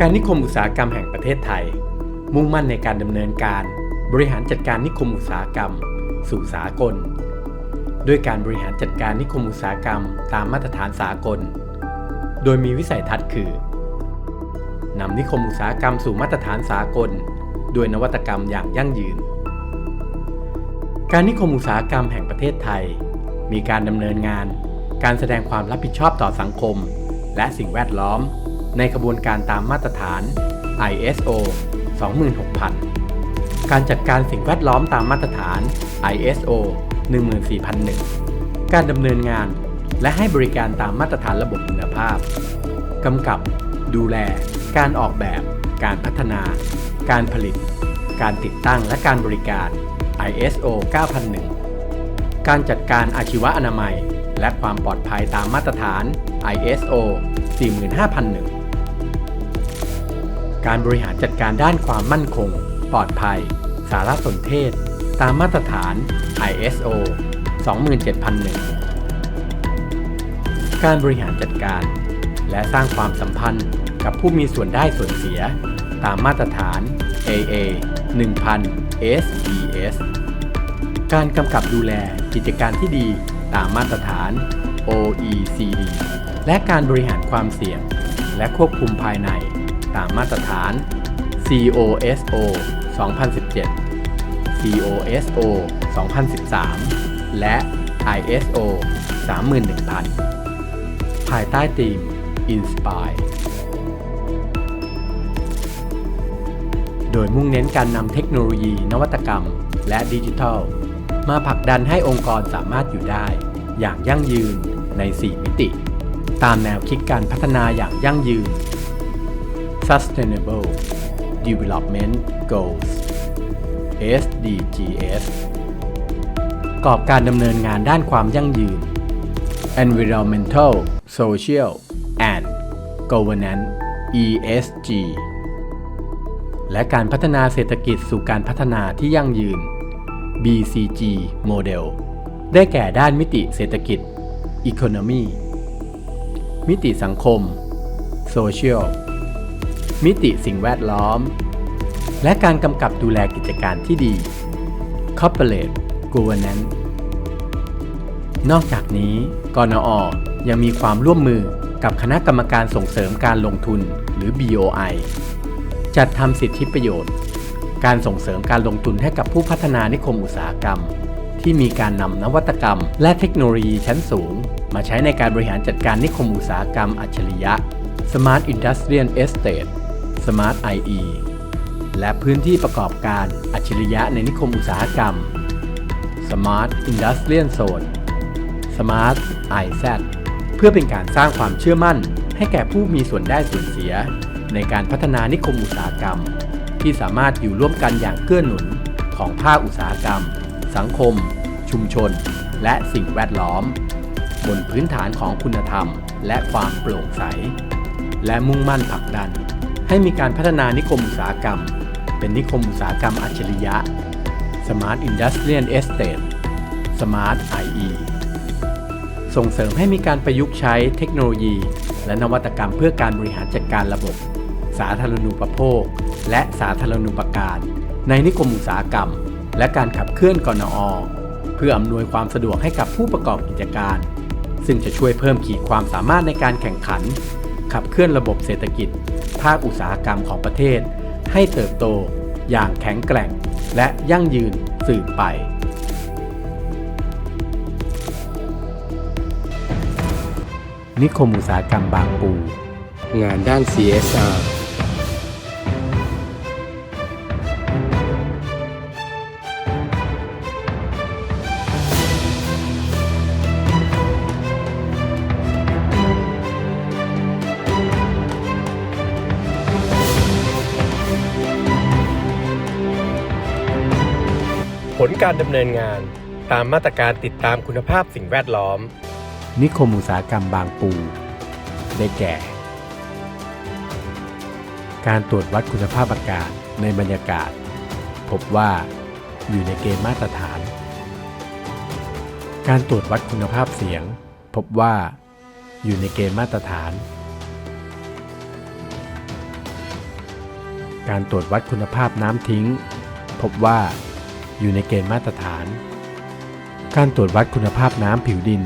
การนิคมอุตสาหกรรมแห่งประเทศไทย มุ่งมั่นในการดำเนินการ บริหารจัดการนิคมอุตสาหกรรม สู่สากล ด้วยการบริหารจัดการนิคมอุตสาหกรรม ตามมาตรฐานสากล โดยมีวิสัยทัศน์คือนำนิคมอุตสาหกรรมสู่มาตรฐานสากล ด้วยนวัตกรรมอย่างยั่งยืน การนิคมอุตสาหกรรมแห่งประเทศไทย มีการดำเนินงาน การแสดงความรับผิดชอบต่อสังคม และสิ่งแวดล้อม ในกระบวนการตามมาตรฐาน ISO 26000 การจัดการสิ่งแวดล้อมตามมาตรฐาน ISO 14001 การดำเนินงาน และให้บริการตามมาตรฐานระบบคุณภาพ กำกับ ดูแล การออกแบบ การพัฒนา การผลิต การติดตั้งและการบริการ ISO 9001 การจัดการอาชีวะอนามัย และความปลอดภัยตามมาตรฐาน ISO 45001 การบริหารจัดการด้านความมั่นคง ปลอดภัย สารสนเทศ ตามมาตรฐาน ISO 27001 การบริหารจัดการ และสร้างความสัมพันธ์กับผู้มีส่วนได้ส่วนเสีย ตามมาตรฐาน AA 1000 SES การกำกับดูแลกิจการที่ดี ตามมาตรฐาน OECD และการบริหารความเสี่ยง และควบคุมภายใน ตามมาตรฐาน COSO 2017 COSO 2013 และ ISO 31000 ภายใต้ธีม Inspire โดยมุ่งเน้นการนำเทคโนโลยีนวัตกรรม และดิจิทัล มาผลักดันให้องค์กรสามารถอยู่ได้ อย่างยั่งยืนใน 4 มิติ ตามแนวคิดการพัฒนาอย่างยั่งยืน Sustainable Development Goals SDGs กอบการดำเนินงานด้านความยั่งยืน Environmental Social and Governance ESG และการพัฒนาเศรษฐกิจสู่การพัฒนาที่ยั่งยืน BCG Model ได้แก่ด้านมิติเศรษฐกิจ Economy มิติสังคม Social มิติสิ่งแวดล้อม และการกำกับดูแลกิจการที่ดี Corporate Governance นอกจากนี้กนอ ยังมีความร่วมมือกับคณะกรรมการส่งเสริมการลงทุนหรือ BOI จัดทำสิทธิประโยชน์ การส่งเสริมการลงทุนให้กับผู้พัฒนานิคมอุตสาหกรรม ที่มีการนำนวัตกรรม และเทคโนโลยีชั้นสูง มาใช้ในการบริหารจัดการนิคมอุตสาหกรรมอัจฉริยะ Smart Industrial Estate Smart IE และพื้นที่ประกอบการอัจฉริยะในนิคมอุตสาหกรรม Smart Industrial Zone Smart IZ เพื่อเป็นการสร้างความเชื่อมั่น ให้แก่ผู้มีส่วนได้ส่วนเสีย ในการพัฒนานิคมอุตสาหกรรม ที่สามารถอยู่ร่วมกันอย่างเกื้อหนุนของภาคอุตสาหกรรม สังคม ชุมชน และสิ่งแวดล้อม บนพื้นฐานของคุณธรรม และความโปร่งใส และมุ่งมั่นผลักดัน ให้มีการพัฒนานิคมอุตสาหกรรม เป็นนิคมอุตสาหกรรมอัจฉริยะ Smart Industrial Estate Smart IE ส่งเสริมให้มีการประยุกต์ใช้เทคโนโลยี และนวัตกรรมเพื่อการบริหารจัดการระบบ สาธารณูปโภค และสาธารณูปการ ในนิคมอุตสาหกรรม และการขับเคลื่อนกนอ เพื่ออำนวยความสะดวกให้กับผู้ประกอบกิจการ ซึ่งจะช่วยเพิ่มขีดความสามารถในการแข่งขัน ขับเคลื่อนระบบเศรษฐกิจ ภาคอุตสาหกรรมของประเทศ ให้เติบโต อย่างแข็งแกร่ง และยั่งยืนสืบไปนิคมอุตสาหกรรมบางปู งานด้าน CSR ผลการดำเนินงานตามมาตรการติดตามคุณภาพสิ่งแวดล้อม นิคมอุตสาหกรรมบางปู ได้แก่ การตรวจวัดคุณภาพอากาศในบรรยากาศ พบว่าอยู่ในเกณฑ์มาตรฐาน การตรวจวัดคุณภาพเสียง พบว่าอยู่ในเกณฑ์มาตรฐาน การตรวจวัดคุณภาพน้ำทิ้ง พบว่า อยู่ในเกณฑ์มาตรฐาน การตรวจวัดคุณภาพน้ำผิวดิน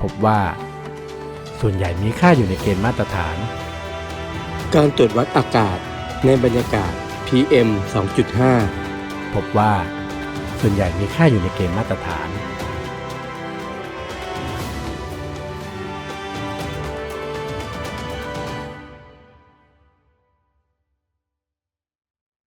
พบว่า ส่วนใหญ่มีค่าอยู่ในเกณฑ์มาตรฐาน การตรวจวัดอากาศในบรรยากาศ PM 2.5 พบว่า ส่วนใหญ่มีค่าอยู่ในเกณฑ์มาตรฐาน